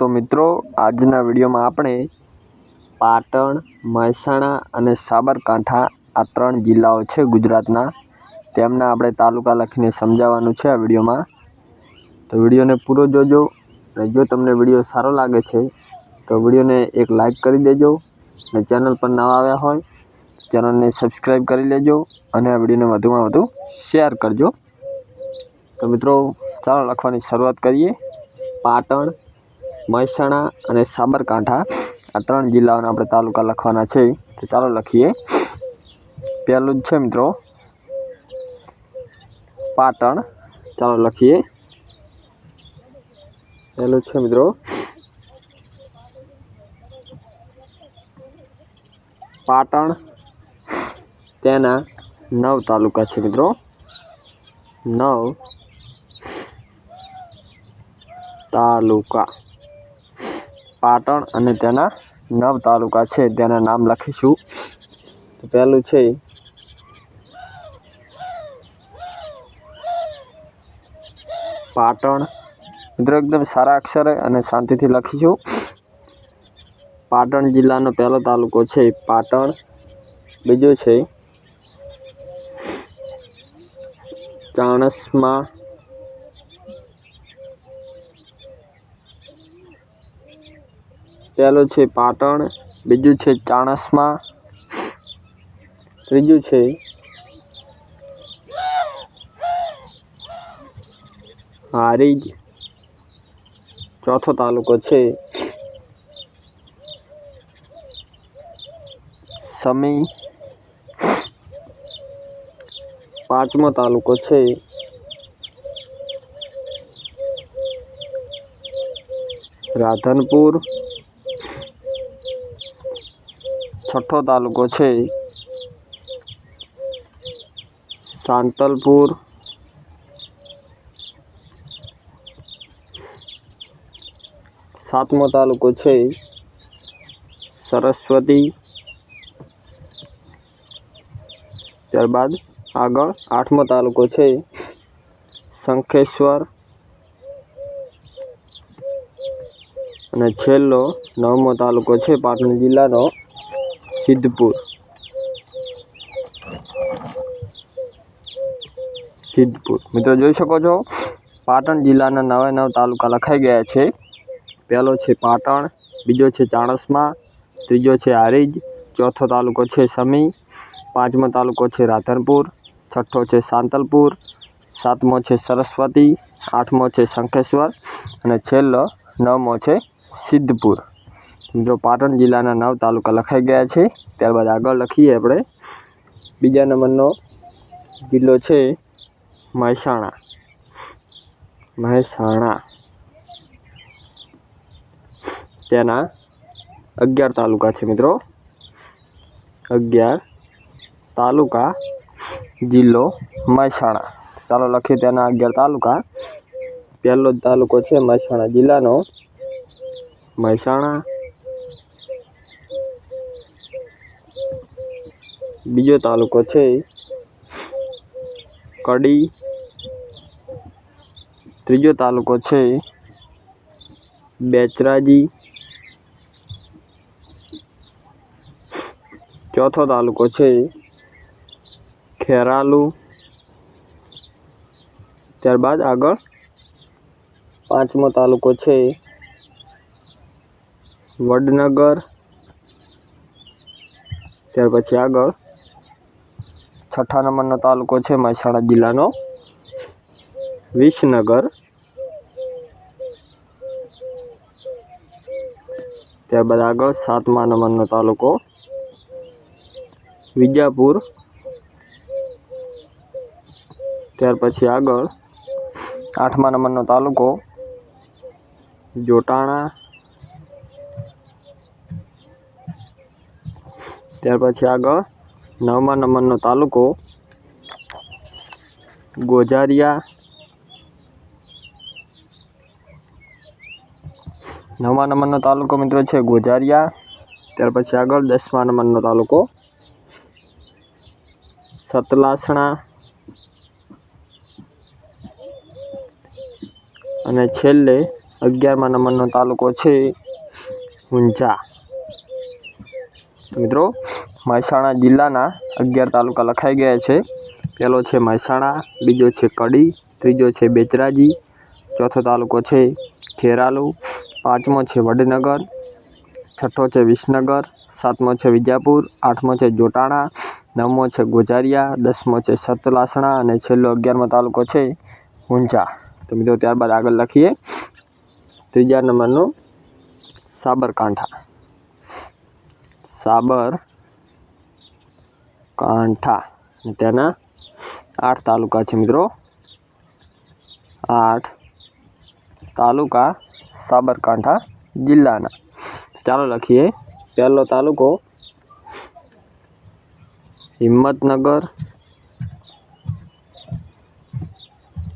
તો મિત્રો, આજના વિડીયોમાં આપણે પાટણ, મહેસાણા અને સાબરકાંઠા આ ત્રણ જિલ્લાઓ છે ગુજરાતના. તેમના આપણે તાલુકા લખીને સમજાવવાનું છે આ વિડીયોમાં. તો વિડીયોને પૂરો જોજો અને જો તમને વીડિયો સારો લાગે છે, તો વિડીયોને એક લાઈક કરી દેજો અને ચેનલ પર નવા આવ્યા હોય ચેનલને સબસ્ક્રાઈબ કરી લેજો અને આ વિડીયોને વધુમાં વધુ શેર કરજો. તો મિત્રો, ચાલો લખવાની શરૂઆત કરીએ. પાટણ મહેસાણા અને સાબરકાંઠા આ ત્રણ જિલ્લાઓના આપણે તાલુકા લખવાના છે. તો ચાલો લખીએ. પહેલું જ છે મિત્રો, પાટણ. ચાલો લખીએ. પહેલું છે મિત્રો, પાટણ. તેના નવ તાલુકા છે મિત્રો. નવ તાલુકા. પાટણ અને તેના નવ તાલુકા છે, તેના નામ લખીશું. તો પહેલું છે પાટણ. મિત્રો એકદમ સારા અક્ષરે અને શાંતિથી લખીશું. પાટણ જિલ્લાનો પહેલો તાલુકો છે પાટણ. બીજો છે ચાણસ્મા પહેલું છે પાટણ, બીજું છે ચાણસ્મા, ત્રીજું છે હારીજ. ચોથો તાલુકો છે સમી. પાંચમો તાલુકો છે રાધનપુર. છઠ્ઠો તાલુકો છે. સાંતલપુર. સાતમો તાલુકો છે. સરસ્વતી. ત્યારબાદ આગળ આઠમો તાલુકો છે. શંખેશ્વર. અને છેલ્લો નવમો તાલુકો છે પાટણ જિલ્લાનો. સિદ્ધપુર સિદ્ધપુર મિત્રો જોઈ શકો છો? પાટણ જિલ્લાના નવે નવ તાલુકા લખાઈ ગયા છે. પહેલો છે પાટણ, બીજો છે ચાણસમા, ત્રીજો છે હારીજ, ચોથો તાલુકો છે સમી, પાંચમો તાલુકો છે રાધનપુર, છઠ્ઠો છે સાંતલપુર, સાતમો છે સરસ્વતી, આઠમો છે શંખેશ્વર, અને છેલ્લો નવમો છે સિદ્ધપુર. જો પાટણ જિલ્લાના નવ તાલુકા લખાઈ ગયા છે, ત્યારબાદ આગળ લખીએ આપણે. બીજા નંબરનો જિલ્લો છે મહેસાણા. મહેસાણા. તેના અગિયાર તાલુકા છે મિત્રો. અગિયાર તાલુકા જિલ્લો મહેસાણા. ચાલો લખીએ તેના અગિયાર તાલુકા. પહેલો તાલુકો છે મહેસાણા જિલ્લાનો. મહેસાણા બીજો તાલુકો છે કડી. ત્રીજો તાલુકો છે બેચરાજી. ચોથો તાલુકો છે ખેરાલુ. ત્યારબાદ આગળ પાંચમો તાલુકો છે વડનગર. ત્યાર પછી આગળ છઠ્ઠા નંબરનો તાલુકો છે મહેસાણા જિલ્લાનો. વિસનગર. ત્યારબાદ આગળ સાતમા નંબરનો તાલુકો. વિજાપુર. ત્યાર પછી આગળ આઠમા નંબરનો તાલુકો. જોટાણા. ત્યાર પછી આગળ નવમા નંબરનો તાલુકો ગોજારિયા. નવમા નંબરનો તાલુકો મિત્રો છે ગોજારિયા. ત્યાર પછી આગળ દસમા નંબરનો તાલુકો સતલાસણા. અને છેલ્લે અગિયારમા નંબરનો તાલુકો છે ઊંઝા. મિત્રો, મહેસાણા જિલ્લાના અગિયાર તાલુકા લખાઈ ગયા છે. પહેલો છે મહેસાણા, બીજો છે કડી, ત્રીજો છે બેચરાજી ચોથો તાલુકો છે ખેરાલુ, પાંચમો છે વડનગર, છઠ્ઠો છે વિસનગર, સાતમો છે વિજાપુર, આઠમો છે જોટાણા, નવમો છે ગોજારિયા, દસમો છે સતલાસણા અને છેલ્લો અગિયારમો તાલુકો છે ઊંઝા. તો મિત્રો, ત્યારબાદ આગળ લખીએ. ત્રીજા નંબરનું સાબરકાંઠા. સાબર, કાંઠા અને તેના આઠ તાલુકા છે મિત્રો. આઠ તાલુકા સાબરકાંઠા જિલ્લાના. ચાલો લખીએ. પહેલો તાલુકો હિંમતનગર.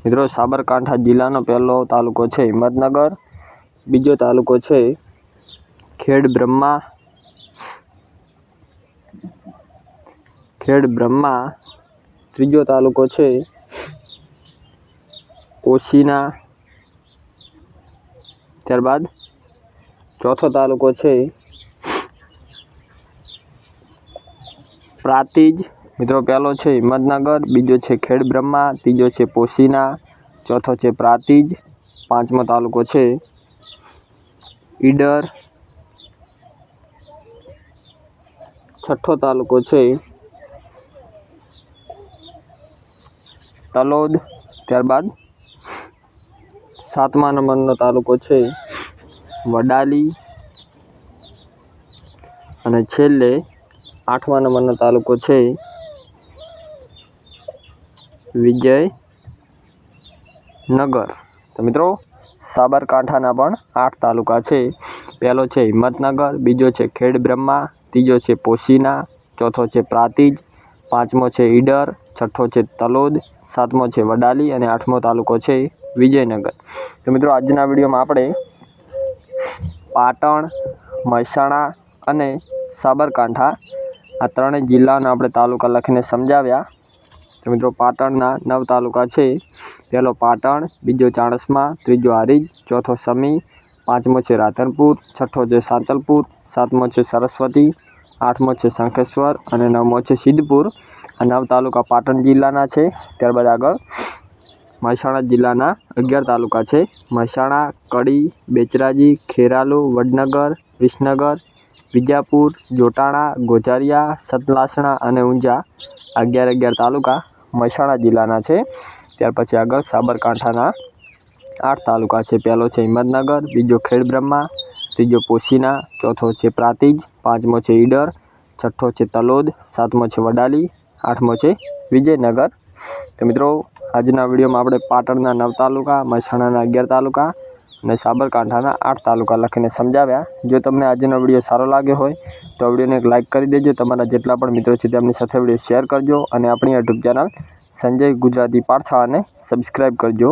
મિત્રો સાબરકાંઠા જિલ્લાનો પહેલો તાલુકો છે હિંમતનગર. બીજો તાલુકો છે ખેડ બ્રહ્મા ખેડ બ્રહ્મા ત્રીજો તાલુકો છે ઓશીના ત્યારબાદ ચોથો તાલુકો છે પ્રાતિજ. મિત્રો પહેલો છે હિંમતનગર, બીજો છે ખેડ બ્રહ્મા, ત્રીજો છે પોશીના, ચોથો છે પ્રાતિજ, પાંચમો તાલુકો છે ઈડર. છઠ્ઠો તાલુકો છે તલોદ, ત્યારબાદ સાતમા નંબરનો તાલુકો છે વડાલી અને છેલ્લે આઠમા નંબરનો તાલુકો છે વિજયનગર. તો મિત્રો, સાબરકાંઠાના પણ આઠ તાલુકા છે. પહેલો છે હિંમતનગર, બીજો છે ખેડ બ્રહ્મા ત્રીજો છે પોશીના, ચોથો છે પ્રાતિજ, પાંચમો છે ઈડર, છઠ્ઠો છે તલોદ સાતમો છે વડાલી અને આઠમો તાલુકો છે વિજયનગર. તો મિત્રો, આજના વિડીયોમાં આપણે પાટણ, મહેસાણા અને સાબરકાંઠા આ ત્રણેય જિલ્લાના આપણે તાલુકા લખીને સમજાવ્યા. તો મિત્રો, પાટણના નવ તાલુકા છે. પહેલો પાટણ, બીજો ચાણસમા, ત્રીજો હારીજ, ચોથો સમી, પાંચમો છે રાધનપુર, છઠ્ઠો છે સાંતલપુર, સાતમો છે સરસ્વતી, આઠમો છે શંખેશ્વર અને નવમો છે સિદ્ધપુર. આ નવ તાલુકા પાટણ જિલ્લાના છે. ત્યારબાદ આગળ મહેસાણા જિલ્લાના અગિયાર તાલુકા છે. મહેસાણા, કડી, બેચરાજી, ખેરાલુ, વડનગર, વિસનગર વિજાપુર જોટાણા, ગોજારિયા, સતલાસણા અને ઊંઝા અગિયાર અગિયાર તાલુકા મહેસાણા જિલ્લાના છે. ત્યાર પછી આગળ સાબરકાંઠાના આઠ તાલુકા છે. પહેલો છે હિંમતનગર, બીજો ખેડબ્રહ્મા, ત્રીજો પોશીના, ચોથો છે પ્રાતિજ, પાંચમો છે ઈડર, છઠ્ઠો છે તલોદ, સાતમો છે વડાલી આઠમો છે વિજયનગર. તો મિત્રો, આજના વિડીયોમાં આપણે પાટણના નવ તાલુકા, મહેસાણાના અગિયાર તાલુકા અને સાબરકાંઠાના આઠ તાલુકા લખીને સમજાવ્યા. જો તમને આજનો વીડિયો સારો લાગ્યો હોય, તો વિડીયોને એક લાઇક કરી દેજો. તમારા જેટલા પણ મિત્રો છે તેમની સાથે વીડિયો શેર કરજો અને આપણી યુટ્યુબ ચેનલ સંજય ગુજરાતી પાઠશાળાને સબસ્ક્રાઈબ કરજો.